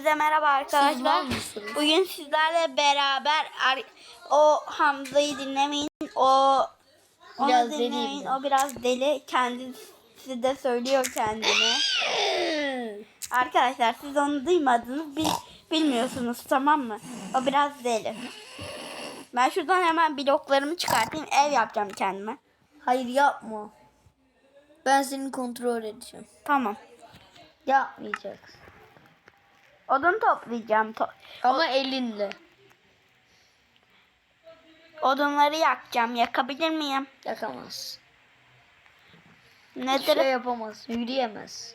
Hepinize merhaba arkadaşlar. Bugün sizlerle beraber o Hamza'yı dinlemeyin. O onu Biraz deli dinlemeyin. bir. O biraz deli. Kendisi de söylüyor kendini. Arkadaşlar siz onu duymadınız. Bil, bilmiyorsunuz tamam mı? O biraz deli. Ben şuradan hemen bloklarımı çıkartayım. Ev yapacağım kendime. Hayır yapma. Ben seni kontrol edeceğim. Tamam. Yapmayacaksın. Odun toplayacağım. To- Ama elinle. odunları yakacağım. Yakabilir miyim? Yakamaz. Hiçbir Nedir? şey yapamaz. Yürüyemez.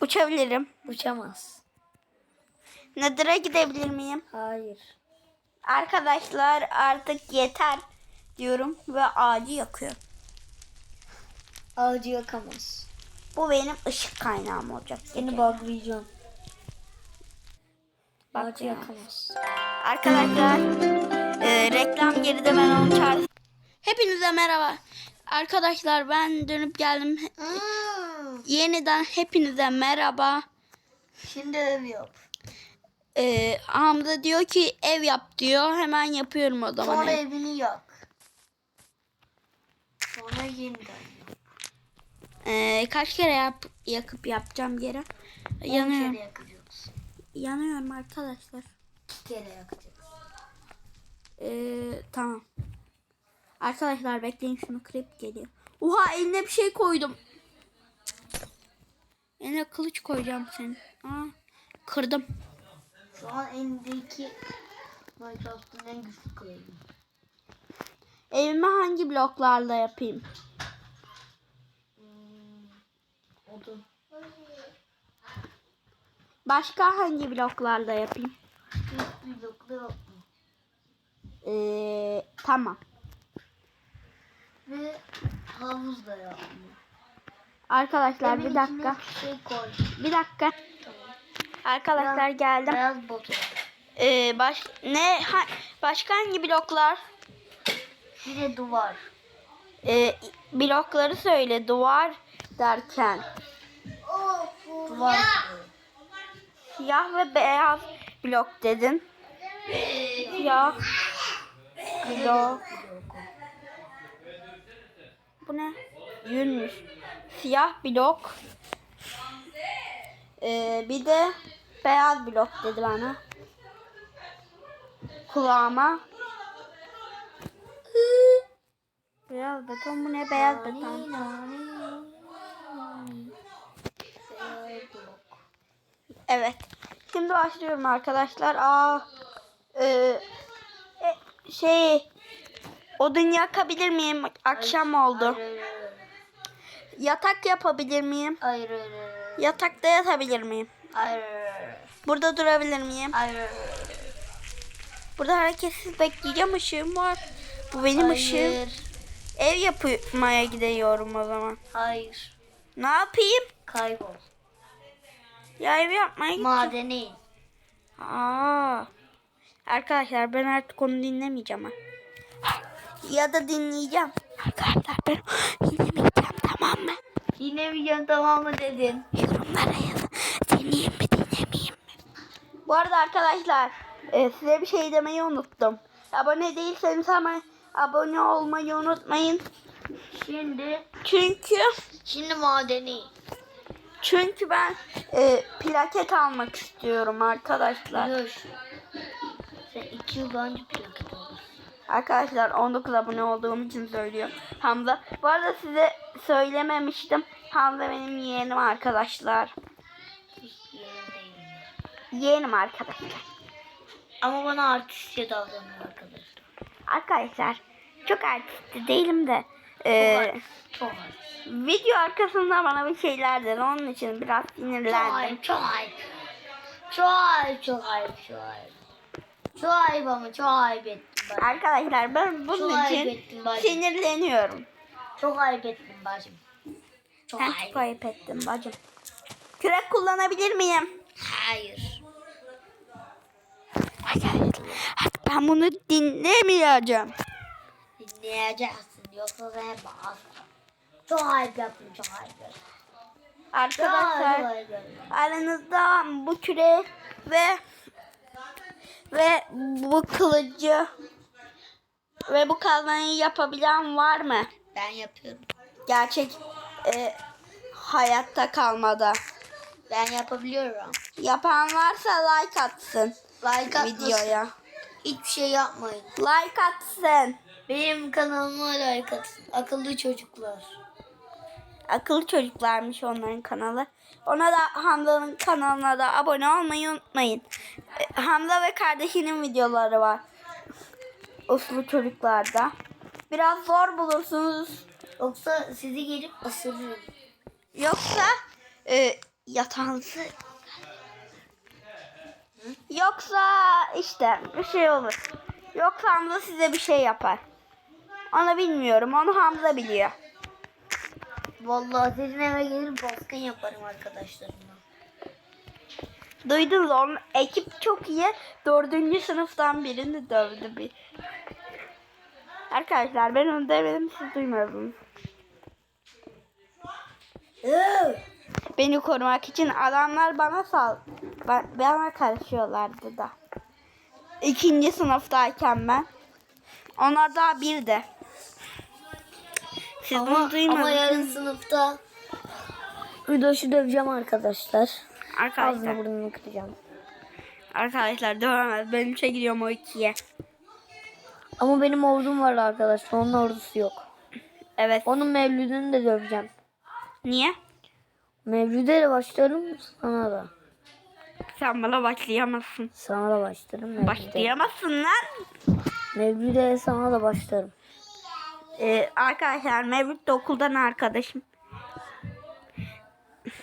Uçabilirim. Uçamaz. Nedir'e gidebilir miyim? Hayır. Arkadaşlar artık yeter diyorum ve ağacı yakıyorum. Ağacı yakamaz. Bu benim ışık kaynağım olacak. Seni bağlayacağım. Bak yakamaz. Arkadaşlar e, reklam geride ben onu çağırdım. Hepinize merhaba. Arkadaşlar ben dönüp geldim. Yeniden hepinize merhaba. Şimdi ev yap. E, Hamza diyor ki ev yap diyor. Hemen yapıyorum o zaman. Sonra ev. evini yak. Sonra yeniden yap. E, kaç kere yap, yakıp yapacağım geri? Yanıyorum. kere yakacaksın. Yanıyorum arkadaşlar. İki kere yakacaksın. Ee, tamam. Arkadaşlar bekleyin şunu krep geliyor. Oha eline bir şey koydum. Eline kılıç koyacağım senin. Aa, kırdım. Şu an elindeki Minecraft'ın en güçlü kılıcı. Evimi hangi bloklarla yapayım? Odun. Başka hangi bloklarla yapayım? Mu? Ee, tamam. Ve havuz da yapma. Arkadaşlar bir Evin dakika. içine Şey koy. Bir dakika. Arkadaşlar geldim. Beyaz botu. Ee, baş ne ha, başka hangi bloklar? Bir de duvar. Ee, blokları söyle. Duvar derken. Duvar. Siyah ve beyaz blok dedin. Siyah blok. Bu ne? Yünmüş. Siyah blok. Ee, bir de beyaz blok dedi bana. Kulağıma. Beyaz beton bu ne? Beyaz beton. Beyaz blok. Evet. Şimdi başlıyorum arkadaşlar. Aa, e, e, şey odun yakabilir miyim? Akşam oldu. Hayır, hayır, Yatak yapabilir miyim? hayır, hayır, hayır. Yatakta yatabilir miyim? Hayır, hayır, hayır. Burada durabilir miyim? Hayır, hayır, Burada hareketsiz bekleyeceğim ışığım var. Bu benim ışığım. hayır. Ev yapmaya gidiyorum o zaman. Hayır. Ne yapayım? Kaybol. Ya ev yapmaya gideceğim. Madene in. Aa. Arkadaşlar ben artık onu dinlemeyeceğim ha. Ya da dinleyeceğim. Arkadaşlar ben dinlemeyeceğim tamam mı? Dinlemeyeceğim tamam mı dedin? Yorumlara yazın. Dinleyeyim mi dinlemeyeyim mi? Bu arada arkadaşlar e, size bir şey demeyi unuttum. Abone değilseniz hemen abone olmayı unutmayın. Şimdi Çünkü şimdi madene in. Çünkü ben e, plaket almak istiyorum arkadaşlar. Sen iki yıl önce plaket. Arkadaşlar 19 abone olduğum için söylüyor Hamza. Bu arada size söylememiştim. Hamza benim yeğenim arkadaşlar. Yeğenim arkadaşlar. Ama bana artistçe davranıyor arkadaşlar. Arkadaşlar çok artist değilim de. E. Çok artist. video arkasında bana bir şeyler dedi. Onun için biraz sinirlendim. çok ayıp. Çok ayıp, çok ayıp, çok ayıp. Çok ayıp ama çok ayıp ettim bacım. Arkadaşlar ben bunun Çok için sinirleniyorum. Çok ayıp ettim bacım. Çok Sen ayıp. çok ayıp ettin bacım. Kürek kullanabilir miyim? Hayır. Artık ben bunu dinlemeyeceğim. Dinleyeceksin yoksa sen bağırsın. Çok ayıp yaptın, çok ayıp Arkadaşlar aranızda bu küre ve ve bu kılıcı ve bu kazmayı yapabilen var mı? Ben yapıyorum. Gerçek e, hayatta kalmada. Ben yapabiliyorum. Yapan varsa like atsın Like atmasın. videoya. Hiçbir şey yapmayın. Like atsın. Benim kanalıma like atın. Akıllı çocuklar. Akıllı çocuklarmış onların kanalı. Ona da Hamza'nın kanalına da abone olmayı unutmayın. Hamza ve kardeşinin videoları var. Uslu çocuklarda. Biraz zor bulursunuz. Yoksa sizi gelip ısırırım. Yoksa e, yatağınızı Yoksa işte bir şey olur. Yoksa Hamza size bir şey yapar. Onu bilmiyorum. Onu Hamza biliyor. Vallahi sizin eve gelir baskın yaparım arkadaşlarımla. Duydunuz onun ekip çok iyi. Dördüncü sınıftan birini dövdü bir. Arkadaşlar ben onu demedim siz duymadınız. Beni korumak için adamlar bana sal ba- bana karışıyorlardı da. İkinci sınıftayken ben. Onlar daha bir de. Siz bunu Ama, duymadınız. ama yarın sınıfta Hüdoş'u döveceğim arkadaşlar. Arkadaşlar, Ağzını burnunu kıracağım. arkadaşlar dövemez. Benim çekiliyorum o ikiye. Ama benim ordum var arkadaşlar. Onun ordusu yok. Evet. Onun mevlüdünü de döveceğim. Niye? Mevlüde de başlarım sana da. Sen bana başlayamazsın. Sana da başlarım. Mevlüde. Başlayamazsın lan. Mevlüde sana da başlarım. Ee, arkadaşlar Mevlüt de okuldan arkadaşım.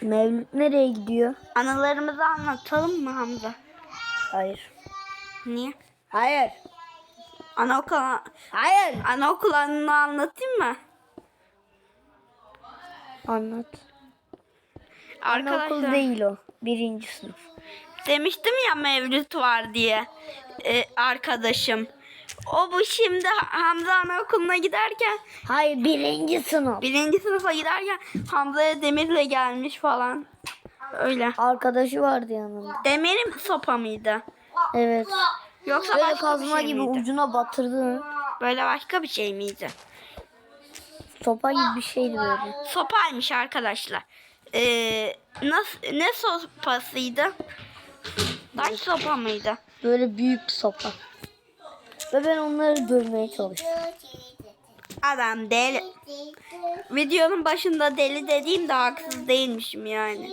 Mevlüt nereye gidiyor? Anılarımızı anlatalım mı Hamza? Hayır. Niye? Hayır. Anaokul, Hayır. anaokul anını anlatayım mı? Anlat. Anaokul değil o. Birinci sınıf. demiştim ya Mevlüt var diye ee, arkadaşım. O bu şimdi Hamza anaokuluna giderken Hayır birinci sınıf. birinci sınıfa giderken Hamza'ya demirle gelmiş falan. Öyle. Arkadaşı vardı yanında. Demir mi sopa mıydı? Evet. Yoksa Böyle başka bir kazma şey gibi miydi? ucuna batırdı. Böyle başka bir şey miydi? Sopa gibi bir şeydi böyle. Sopaymış arkadaşlar. Ee, nasıl ne sopasıydı? Taş sopa mıydı? Böyle büyük sopa. Ve ben onları dövmeye çalıştım. Adam deli. Videonun başında deli dediğim de haksız değilmişim yani.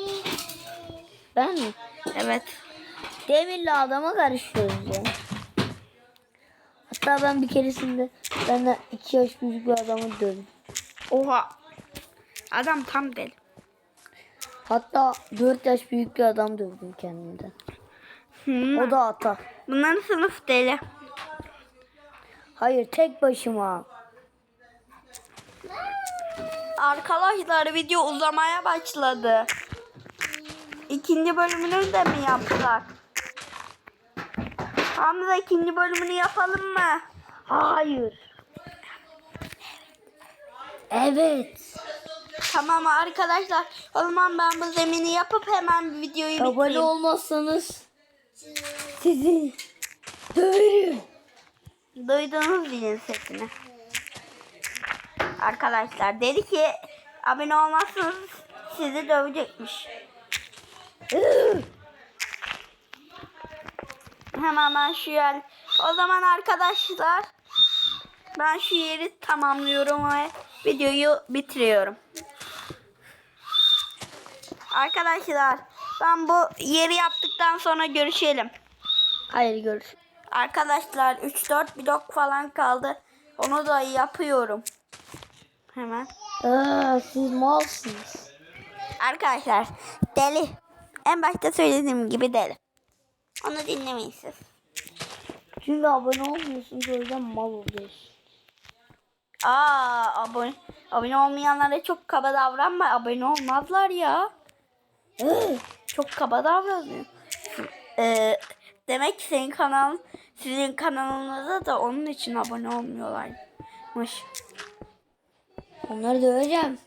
Ben mi? Evet. Demirle adama karışıyoruz ya. Hatta ben bir keresinde benden iki yaş büyük bir adamı dövdüm. Oha. Adam tam deli. Hatta dört yaş büyük bir adam dövdüm kendimden. Hmm. O da ata. Bunların sınıf deli. Hayır tek başıma. Arkadaşlar video uzamaya başladı. İkinci bölümünü de mi yapsak? Hamza ikinci bölümünü yapalım mı? Hayır. Evet. Tamam arkadaşlar. O zaman ben bu zemini yapıp hemen videoyu Abone bitireyim. olmazsanız sizi döverim. Duydunuz zilin sesini. Arkadaşlar dedi ki abone olmazsanız sizi dövecekmiş. Hemen ben şu yer. O zaman arkadaşlar ben şu yeri tamamlıyorum ve videoyu bitiriyorum. Arkadaşlar ben bu yeri yaptıktan sonra görüşelim. Hayır görüş. Arkadaşlar 3-4 blok falan kaldı. Onu da yapıyorum. Hemen. Aa, siz malsınız. Arkadaşlar deli. En başta söylediğim gibi deli. Onu dinlemeyin siz. Çünkü abone olmuyorsunuz o yüzden mal oluyorsun. Aa abone, abone olmayanlara çok kaba davranma. Abone olmazlar ya. çok kaba davranıyor. Ee, demek ki senin kanal, sizin kanalınıza da onun için abone olmuyorlarmış. Onları döveceğim.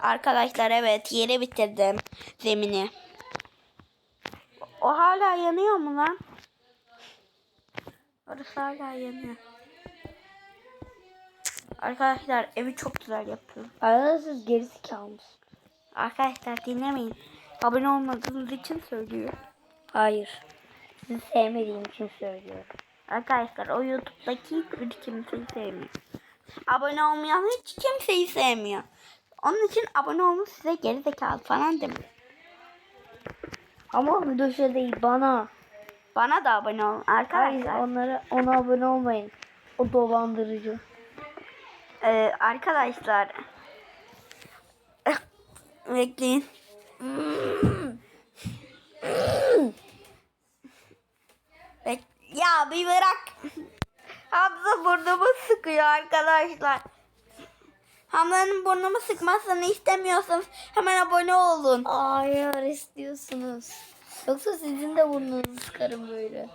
Arkadaşlar evet yeri bitirdim zemini. O hala yanıyor mu lan? Orası hala yanıyor. Arkadaşlar evi çok güzel yapıyorum. Arada siz gerizekalı mısınız? Arkadaşlar dinlemeyin. Abone olmadığınız için söylüyorum. Hayır. Sizi sevmediğim için söylüyorum. Arkadaşlar o YouTube'daki hiç kimseyi sevmiyor. Abone olmayan hiç kimseyi sevmiyor. Onun için abone olmuş size geri zekalı falan demiyor. Ama Hüdoş'a değil bana. Bana da abone olun Hayır arkadaşlar. onlara ona abone olmayın. O dolandırıcı. Ee, arkadaşlar. Bekleyin. Ya bir bırak. Hamza burnumu sıkıyor arkadaşlar. Hamza'nın burnumu sıkmasını istemiyorsanız hemen abone olun. Hayır istiyorsunuz. Yoksa sizin de burnunuzu sıkarım böyle.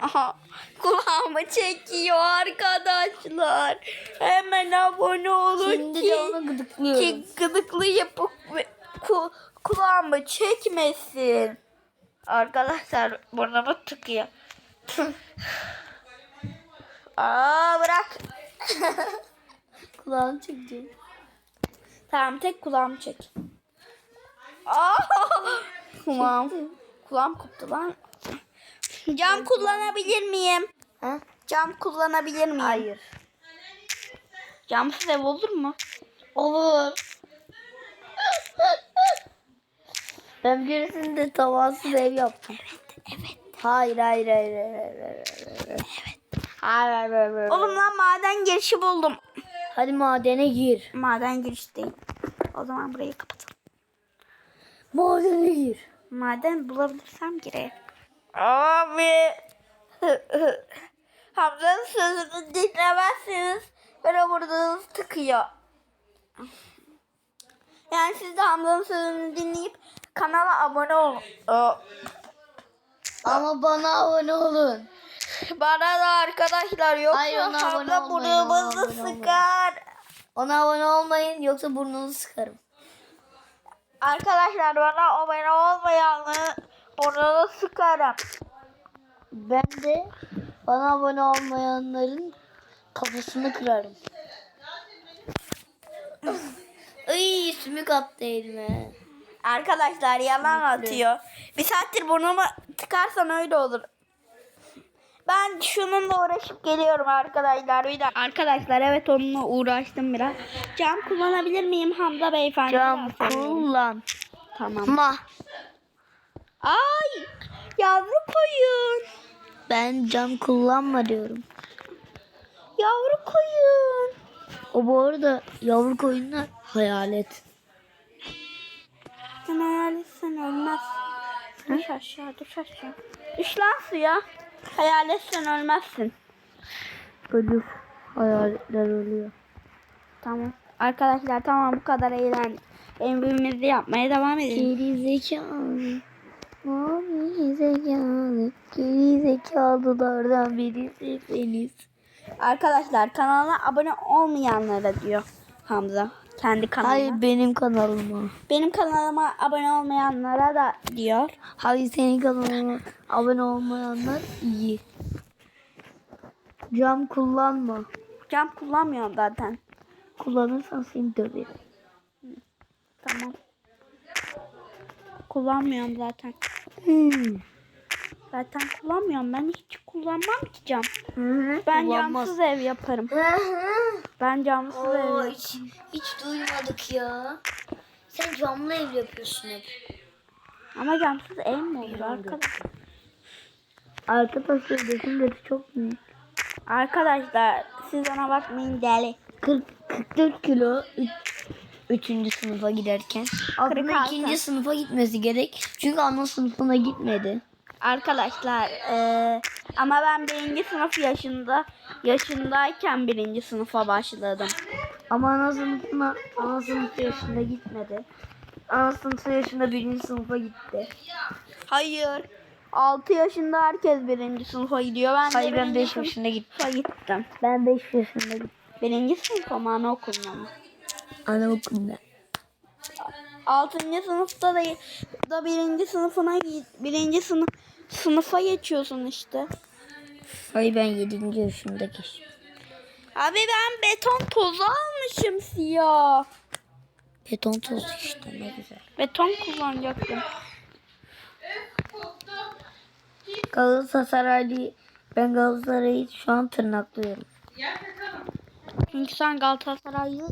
Aha, kulağımı çekiyor arkadaşlar. Hemen abone olun Şimdi ki, de onu gıdıklıyorum. ki gıdıklayıp ku, kulağımı çekmesin. Arkadaşlar burnumu tıkıyor. Aa bırak. Kulağını çekeceğim. Tamam tek kulağımı çek. Aa, kulağım, kulağım koptu lan. Cam kullanabilir miyim? Ha? Cam kullanabilir miyim? Hayır. Camsız ev olur mu? Olur. Ben birisinde tavasız ev yaptım. Evet. Hayır hayır hayır hayır hayır. hayır, hayır. Hayır hayır hayır. hayır. Oğlum lan maden girişi buldum. Hadi madene gir. Maden giriş değil. O zaman burayı kapatalım. Madene gir. Maden bulabilirsem gireyim. Abi. Hamza'nın sözünü dinlemezseniz beni burada tıkıyor. Yani siz de Hamza'nın sözünü dinleyip kanala abone. Aa, Ama bana abone olun. Bana da arkadaşlar yoksa Hayır, ona abone Hamza olmayın, ona burnumuzu abone olmayın. sıkar. Ona abone olmayın yoksa burnunuzu sıkarım. Arkadaşlar bana abone olmayanı burnunu sıkarım. Ben de bana abone olmayanların kafasını kırarım. Ay sümük attı elime. Arkadaşlar yalan atıyor. Bir saattir burnumu tıkarsan öyle olur. Ben şununla uğraşıp geliyorum arkadaşlar. Bir dakika. Arkadaşlar evet onunla uğraştım biraz. Cam kullanabilir miyim Hamza beyefendi? Cam kullan. Tamam. Ma. Ay yavru koyun. Ben cam kullanma diyorum. Yavru koyun. O bu arada yavru koyunlar hayalet. Sen hayaletsen ölmez. Düş aşağı düş aşağı. Düş lan suya. Hayaletsen ölmezsin. Ölür. Hayaletler ölüyor. Tamam. Arkadaşlar tamam bu kadar eğlendik. Evimizi yapmaya devam edelim. Geri zekalı. Mavi zekalı. Geri zekalılardan birisi beniz. Arkadaşlar kanalına abone olmayanlara diyor Hamza. Kendi kanalına. Hayır benim kanalıma. Benim kanalıma abone olmayanlara da diyor. Hayır senin kanalıma abone olmayanlar iyi. Cam kullanma. Cam kullanmıyorum zaten. Kullanırsan seni döverim. Tamam. Kullanmıyorum zaten. Hmm. Zaten kullanmıyorum. Ben hiç kullanmam ki cam. Ben Kullanmaz. camsız ev yaparım. Ben camsız ev Oo, yaparım. hiç, hiç duymadık ya. Sen camlı ev yapıyorsun hep. Ama camsız ev mi olur arkadaş? Arkadaşlar resimleri çok büyük. Arkadaşlar siz ona bakmayın deli. 40, 44 kilo 3. sınıfa giderken. Aslında 46. ikinci sınıfa gitmesi gerek. Çünkü ana sınıfına gitmedi. Arkadaşlar eee, ama ben birinci sınıf yaşında yaşındayken birinci sınıfa başladım. Ama ana sınıfına ana sınıfı yaşında gitmedi. Ana sınıfı yaşında birinci sınıfa gitti. Hayır. 6 yaşında herkes birinci sınıfa gidiyor. Ben Hayır ben birinci 5 yaşında gittim. gittim. Ben 5 yaşında gittim. Birinci sınıfa mı anaokuluna mı? Anaokulunda. Altıncı sınıfta da, da birinci sınıfına birinci sınıf sınıfa geçiyorsun işte. Hayır ben 7. yaşımda geçtim. Abi ben beton tozu almışım siyah. Beton tozu işte ne güzel. Beton kullanacaktım. Galatasaraylı ben Galatasaray'ı şu an tırnaklıyorum. Çünkü sen Galatasaray'ı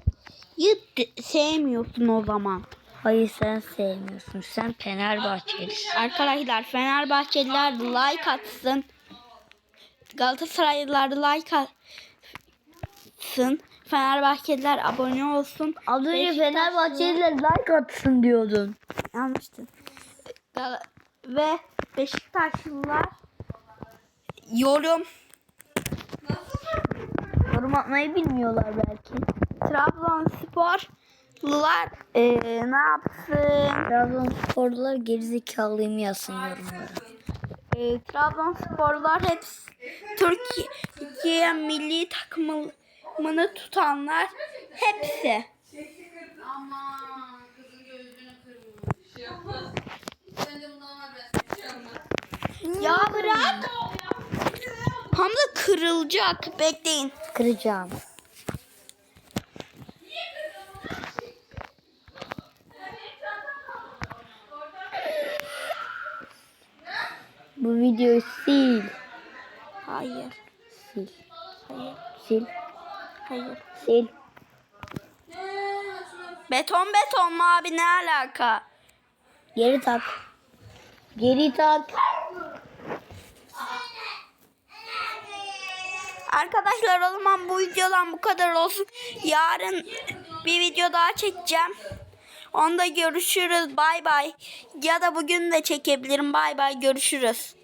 sevmiyorsun o zaman. Hayır sen sevmiyorsun. Sen Fenerbahçelisin. Arkadaşlar Fenerbahçeliler like atsın. Galatasaraylılar like atsın. Fenerbahçeliler abone olsun. Az önce Fenerbahçeliler like atsın diyordun. Yanlıştı. Ve Beşiktaşlılar yorum Yorum atmayı bilmiyorlar belki. Trabzonsporlular eee ne yapsın? Trabzonsporlular gerizekalıyım yazsın yorumlara. Eee Trabzonsporlular hepsi Türkiye milli takımını tutanlar hepsi. Ya bırak. Hamza kırılacak. Bekleyin. Kıracağım. Bu videoyu sil. Hayır. Sil. Hayır. Sil. Hayır. Sil. Beton beton mu abi ne alaka? Geri tak. Geri tak. Arkadaşlar o zaman bu videodan bu kadar olsun. Yarın bir video daha çekeceğim. Onda görüşürüz. Bay bay. Ya da bugün de çekebilirim. Bay bay. Görüşürüz.